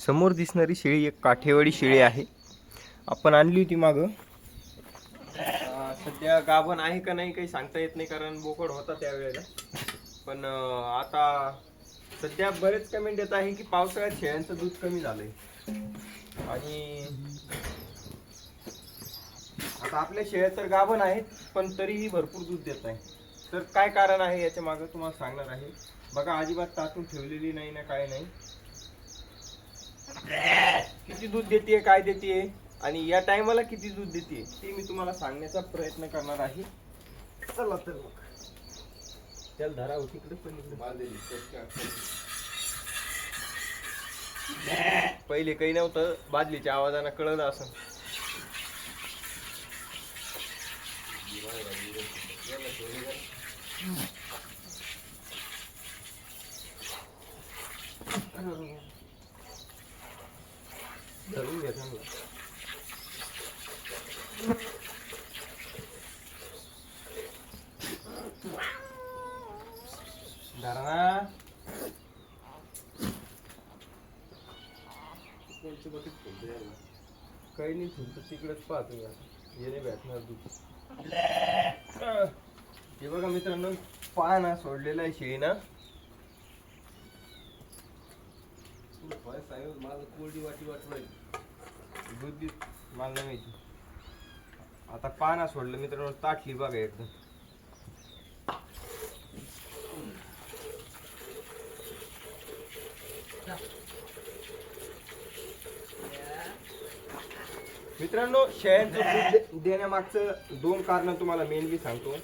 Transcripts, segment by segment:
समोर दिसणारी शेळी एक काठेवाडी शेळी आहे. आपण आणली होती मागं. सध्या गाभण आहे का नाही काही सांगता येत नाही कारण बोकड होता त्यावेळेला पण आता सध्या बरेच कमेंट येत आहे की पावसाळ्यात शेळ्यांचं दूध कमी झालंय. आणि आता आपल्या शेळ्या तर गाभण आहेत पण तरीही भरपूर दूध देत आहे. तर काय कारण आहे याच्या मागं तुम्हाला सांगणार आहे. बघा अजिबात तातून ठेवलेली नाही ना काय नाही. किती दूध देते काय देते आणि या टायमाला किती दूध देते ते मी तुम्हाला सांगण्याचा प्रयत्न करणार आहे. चला तर मग. त्याला धरा हो तिकडे पण. पहिले काही नव्हतं बादलीच्या आवाजानं कळलं असं. धरून घ्या चांगलं. धरा ना. तुमचं तिकडेच पाहतो आता. येणे भेटणार दूध. हे बघा मित्रांनो पहा ना सोडलेलं आहे शेळी ना दूध बी मला नाही माहिती. आता पाना सोडलं मित्रांनो ताटली बघा एकदम मित्रांनो शेळ्यांचं दूध दे- देण्यामागचं दोन कारण तुम्हाला मेनली सांगतो.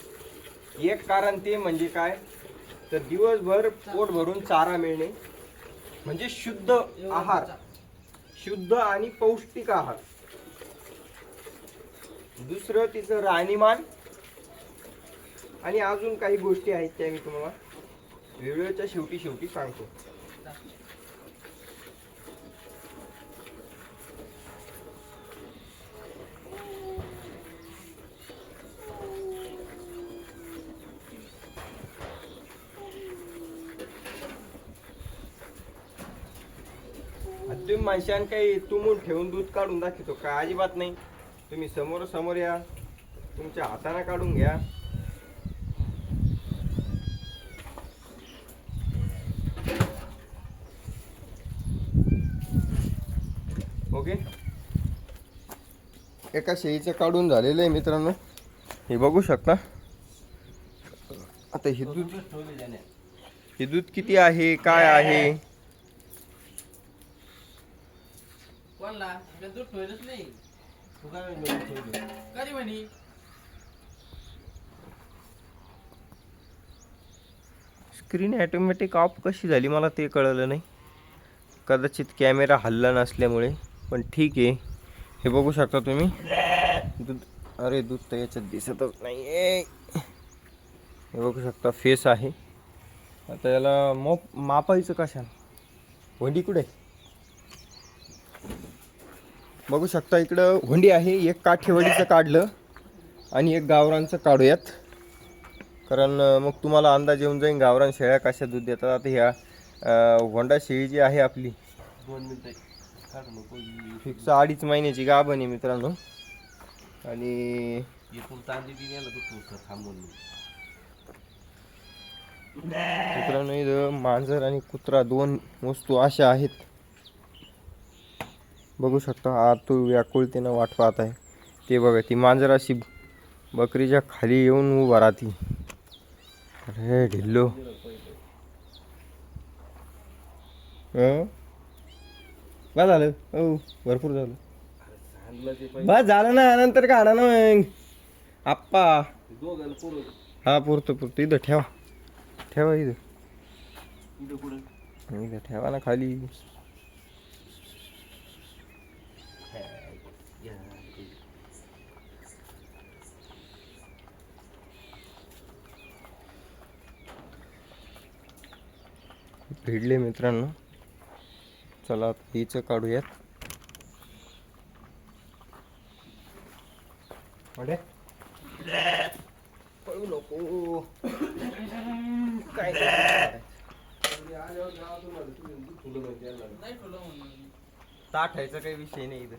एक कारण ते म्हणजे काय? तर दिवसभर पोट भरून चारा मिळणे म्हणजे शुद्ध आहार शुद्ध आणि पौष्टिक आहार. दुसरं तिचं राहणीमान आणि अजून काही गोष्टी आहेत त्या मी तुम्हाला व्हिडिओच्या शेवटी शेवटी सांगतो. आता काही तुमून ठेवून दूध काढून दाखवतो. काय अजिबात नाही. तुम्ही समोर समोर या. तुमच्या हाताने काढून घ्या. ओके? एका शेळीचं काढून झालेलं आहे मित्रांनो. हे बघू शकता. आता हे दूध हे दूध किती आहे? काय आहे? कोणला? दूध ठेवलंच नाही. तू काय कधी म्हणी. स्क्रीन ॲटोमॅटिक ऑफ कशी झाली मला ते कळलं नाही. कदाचित कॅमेरा हल्ला नसल्यामुळे पण ठीक आहे. हे बघू शकता तुम्ही. दूध अरे दूध तर याच्यात दिसतच नाही आहे हे बघू शकता फेस आहे. आता याला मोप मापायचं कशाला? होंडी कुठे? बघू शकता इकडं होंडी आहे. एक काठेवाडीचं काढलं आणि एक गावरांचं काढूयात. कारण मग तुम्हाला अंदाज येऊन जाईल गावरान शेळ्या कशा दूध देतात. आता ह्या होंडा शेळी जी आहे आपली दोन मिनिटं फिक्स अडीच महिन्याची गाभण आहे मित्रांनो. आणि मित्रांनो इथं मांजर आणि कुत्रा दोन वस्तू अशा आहेत. बघू शकता आतू व्याकुळतेनं वाट पाहत आहे. ते बघा ती मांजर अशी बकरीच्या खाली येऊन उभा राहती. अरे ढिल्लो. बा झालं. हो भरपूर झालं. बा झालं ना नंतर काढा ना मग. आप्पा. हा पुरतो पुरतो. इथं ठेवा. ठेवा इथं. इथं ठेवा ना खाली. भिडले मित्रांनो. चला आता हिचं काढूयात. पळू नको. काय ताठायचा काही विषय नाही इथं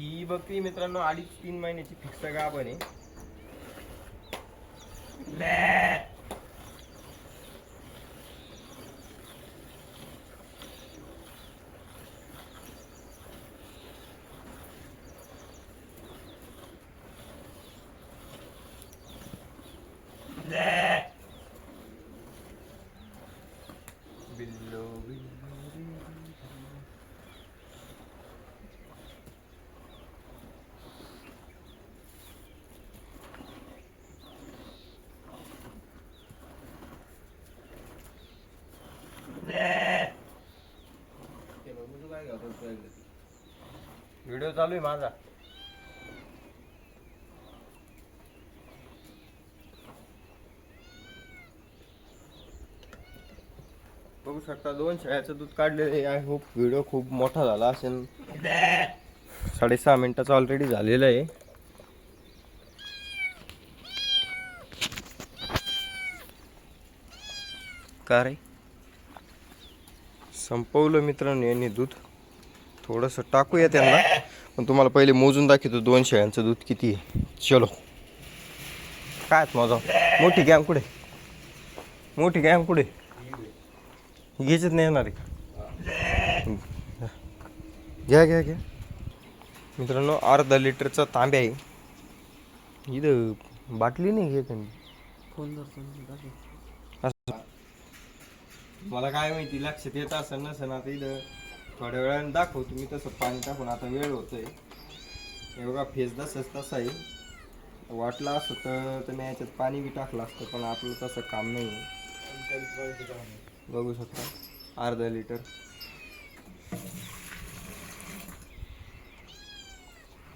ही बकरी मित्रांनो अडीच तीन महिन्याची फिक्स गाभण आहे बिल्लो बिल्लो रे बिल्लो. ते बघ, मी तू काय घालतो तुझ्याकडे? व्हिडिओ चालू आहे माझा. बघू शकता दोन शेळ्याचं दूध काढलेलं आय होप व्हिडिओ खूप मोठा झाला असेल. साडेसहा मिनिटाचा ऑलरेडी झालेला आहे. का रे? संपवलं मित्रांनो यांनी दूध. थोडंसं टाकूया त्यांना. पण तुम्हाला पहिले मोजून दाखवतो दोन शेळ्यांचं दूध किती आहे. चलो. काय माझा? मोठी गॅम कुठे? मोठी गॅम कुठे? घ्यायचीच नाही येणार आहे घ्या घ्या घ्या. मित्रांनो अर्धा लिटरचा तांब्या आहे. इथं बाटली नाही घे त्यांनी. मला काय माहिती लक्षात येत असं नसेल आता इथं थोड्या वेळाने दाखवू तुम्ही तसं पाणी टाकून आता वेळ होतोय. हे बघा फेस तसंच तसं आहे. वाटलं असतं तर तर मी याच्यात पाणी बी टाकलं असतं पण आपलं तसं काम नाही आहे बघू शकता अर्धा लिटर.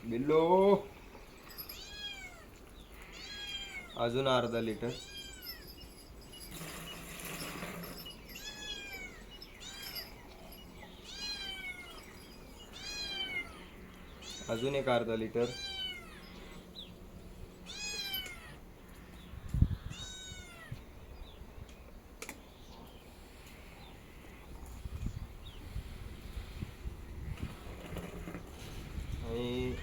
बिल्लो! अजून अर्धा लिटर. अजून एक अर्धा लिटर. आणि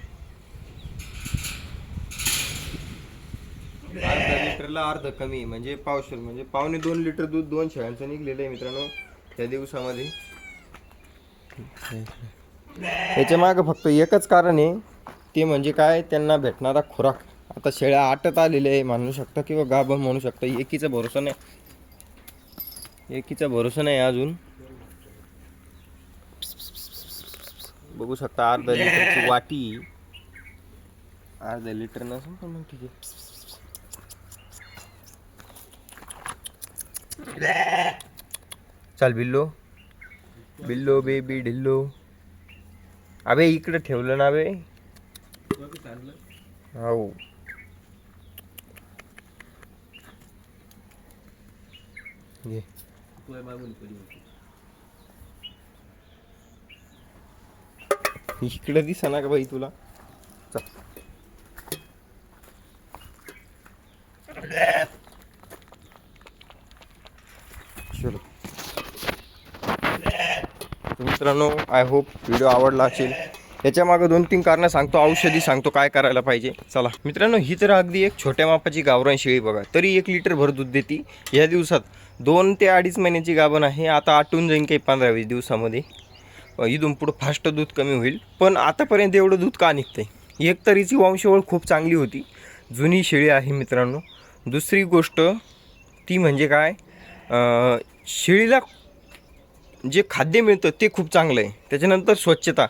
अर्धा लिटरला अर्ध कमी म्हणजे पावशेर म्हणजे पावणे दोन लिटर दूध दोन शेळ्यांचं निघलेलं आहे मित्रांनो त्या दिवसामध्ये. याच्यामागं फक्त एकच कारण आहे ते म्हणजे काय त्यांना भेटणारा खुराक. आता शेळ्या आटत आलेले आहे म्हणू शकतं किंवा गाभण म्हणू शकतं एकीचा भरोसा नाही. एकीचा भरोसा नाही अजून. बघू शकता अर्धा लिटरची वाटी. अर्धा लिटर नसून पण मग ठीक आहे चल बिल्लो. बिल्लो बेबी ढिल्लो. अबे इकडे ठेवलं ना बे हो. घे इकडे दिसा ना का बाई तुला? चल. चलो. मित्रांनो आय होप व्हिडिओ आवडला असेल. याच्यामागं दोन तीन कारणं सांगतो. औषधी सांगतो काय करायला पाहिजे. चला. मित्रांनो ही तर अगदी एक छोट्या मापाची गावरान शेळी बघा. तरी एक लिटर भर दूध देते. या दिवसात दोन ते अडीच महिन्याची गाभण आहे. आता आटून जाईन काही पंधरा वीस दिवसामध्ये इथून पुढं फास्ट दूध कमी होईल. पण आतापर्यंत एवढं दूध का निघतंय? एक तर हिची खूप चांगली होती. जुनी शेळी आहे मित्रांनो. दुसरी गोष्ट ती म्हणजे काय? शेळीला जे खाद्य मिळतं ते खूप चांगलं आहे. त्याच्यानंतर स्वच्छता.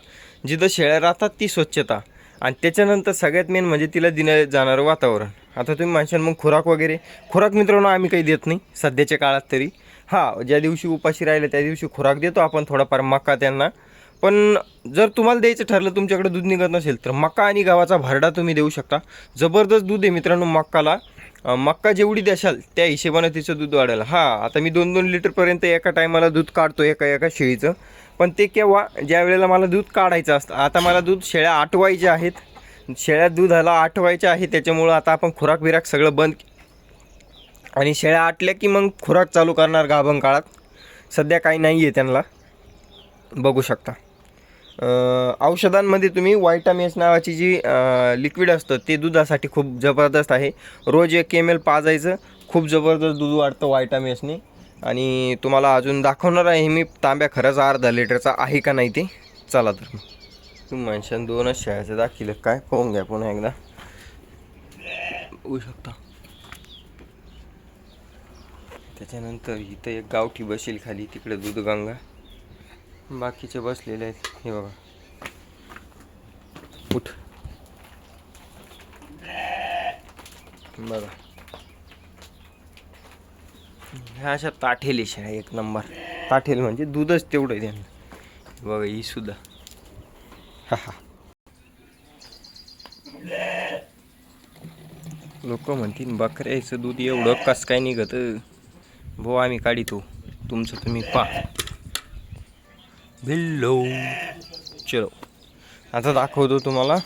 जिथं शेळ्या राहतात ती स्वच्छता. आणि त्याच्यानंतर सगळ्यात मेन म्हणजे तिला दिलं जाणारं वातावरण. आता तुम्ही म्हणशाल मग खुराक वगैरे? खुराक मित्रांनो आम्ही काही देत नाही सध्याच्या काळात तरी. हां ज्या दिवशी उपाशी राहिलं त्या दिवशी खुराक देतो आपण थोडाफार मका त्यांना. पण जर तुम्हाला द्यायचं ठरलं तुमच्याकडे दूध निघत नसेल तर मका आणि गव्हाचा भरडा तुम्ही देऊ शकता. जबरदस्त दूध आहे मित्रांनो मक्काला. मक्का जेवढी द्याल त्या हिशेबानं तिचं दूध वाढेल. हां आता मी दोन दोन लिटरपर्यंत एका टायमाला दूध काढतो एका एका शेळीचं. पण ते केव्हा ज्या वेळेला मला दूध काढायचं असतं आता मला दूध शेळ्या आटवायचे आहेत. शेळ्या दुधाला आटवायचे आहे त्याच्यामुळं आता आपण खुराक बिराक सगळं बंद आणि शेळ्या आटल्या की मग खुराक चालू करणार गाभण काळात? सध्या काही नाही आहे त्यांना. बघू शकता. औषधांमध्ये तुम्ही वायटामिन्स नावाची जी लिक्विड असतं ते दुधासाठी खूप जबरदस्त आहे. रोज एक एम एल पाजायचं खूप जबरदस्त दूध वाढतं वायटामिन्सने आणि तुम्हाला अजून दाखवणार आहे मी तांब्या खरंच अर्धा लिटरचा आहे का नाही ते. चला तर. तुम्ही माणसानं दोनच शाळेचं दाखिलं काय पाहून घ्या पुन्हा एकदा. होऊ शकता. त्याच्यानंतर इथं एक गावठी बसेल खाली तिकडे दूधगंगा. बाकीचे बसलेले आहेत. हे बघा. उठ. बघा. ह्या अशा ताठेली शेळ्या एक नंबर. ताठेल म्हणजे दूधच तेवढं आहे त्यांना. बघा ही सुद्धा. हा हा. लोक म्हणतील बकऱ्याचं दूध एवढं कस काय निघत? भाऊ आम्ही काढितो तुमचं तुम्ही पा. भिल्लो चलो. आता दाखवतो तुम्हाला.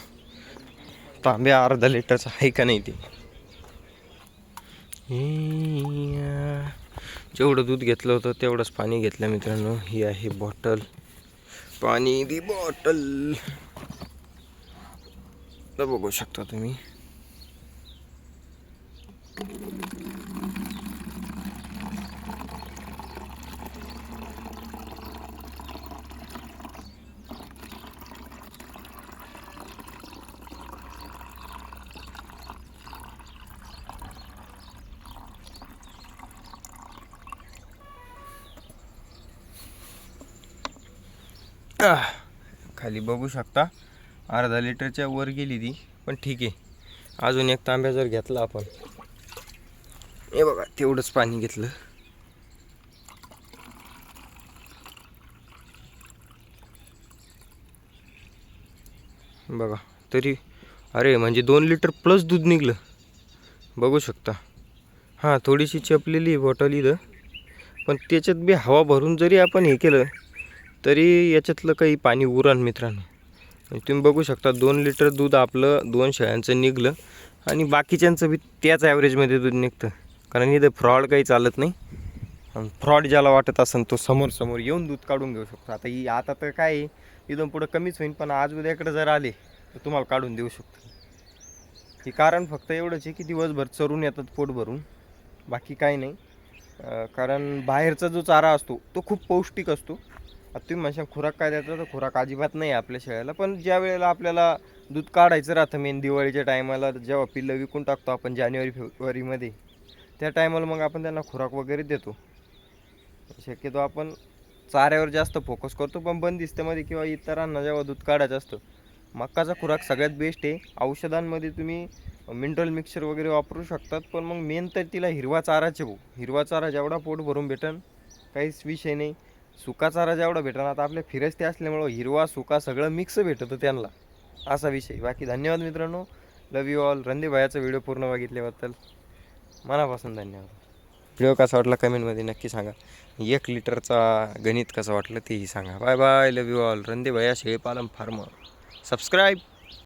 तांब्या अर्धा लिटरचा आहे का नाही ते. जेवढं दूध घेतलं होतं तेवढंच पाणी घेतलं मित्रांनो. ही आहे बॉटल. पाणी दी बॉटल. तर बघू शकता तुम्ही. खाली बघू शकता. अर्धा लिटरच्या वर गेली ती पण ठीक आहे. अजून एक तांब्या जर घेतला आपण. हे बघा तेवढंच पाणी घेतलं. बघा तरी अरे म्हणजे दोन लिटर प्लस दूध निघलं. बघू शकता. हां थोडीशी चपलेली बॉटल इथं. पण त्याच्यात बी हवा भरून जरी आपण हे केलं तरी याच्यातलं काही पाणी उरण मित्रांनो. आणि तुम्ही बघू शकता दोन लिटर दूध आपलं दोन शेळ्यांचं निघलं. आणि बाकीच्यांचं बी त्याच ॲव्हरेजमध्ये दूध निघतं. कारण इथं फ्रॉड काही चालत नाही. आणि फ्रॉड ज्याला वाटत असेल तो समोर समोर येऊन दूध काढून घेऊ शकतो. आता ही आता तर काय आहे, इथून पुढं कमीच होईल पण आज उद्याकडे जर आले तर तुम्हाला काढून देऊ शकतो. हे कारण फक्त एवढंच आहे की दिवसभर चरून येतात पोट भरून. बाकी काही नाही. कारण बाहेरचा जो चारा असतो तो खूप पौष्टिक असतो. आता तुम्ही म्हणशाल खुराक काय द्यायचा तर खुराक अजिबात नाही आपल्या शेळ्याला पण ज्या वेळेला आपल्याला दूध काढायचं राहतं मेन दिवाळीच्या टायमाला जेव्हा पिल्लं विकून टाकतो आपण जानेवारी फेब्रुवारीमध्ये त्या टायमाला मग आपण त्यांना खुराक वगैरे देतो. शक्यतो आपण चाऱ्यावर जास्त फोकस करतो पण बंदिस्त्यामध्ये किंवा इतरांना जेव्हा दूध काढायचं असतं मक्काचा खुराक सगळ्यात बेस्ट आहे. औषधांमध्ये तुम्ही मिनरल मिक्सर वगैरे वापरू शकतात पण मग मेन तर तिला हिरवा चाराचे भाऊ. हिरवा चारा जेवढा पोट भरून भेटन काहीच विषय नाही. सुका चारा जेवढा भेटणार. आता आपल्या फिरस्ते असल्यामुळं हिरवा सुका सगळं मिक्स भेटतं त्यांना. असा विषय. बाकी धन्यवाद मित्रांनो. लव यू ऑल रणदीभायाचा व्हिडिओ पूर्ण बघितल्याबद्दल मनापासून धन्यवाद. व्हिडिओ कसा वाटला कमेंटमध्ये नक्की सांगा. एक लिटरचा गणित कसं वाटलं तेही सांगा. Bye bye love you all Randibhaya शेळीपालन फार्मर. सबस्क्राईब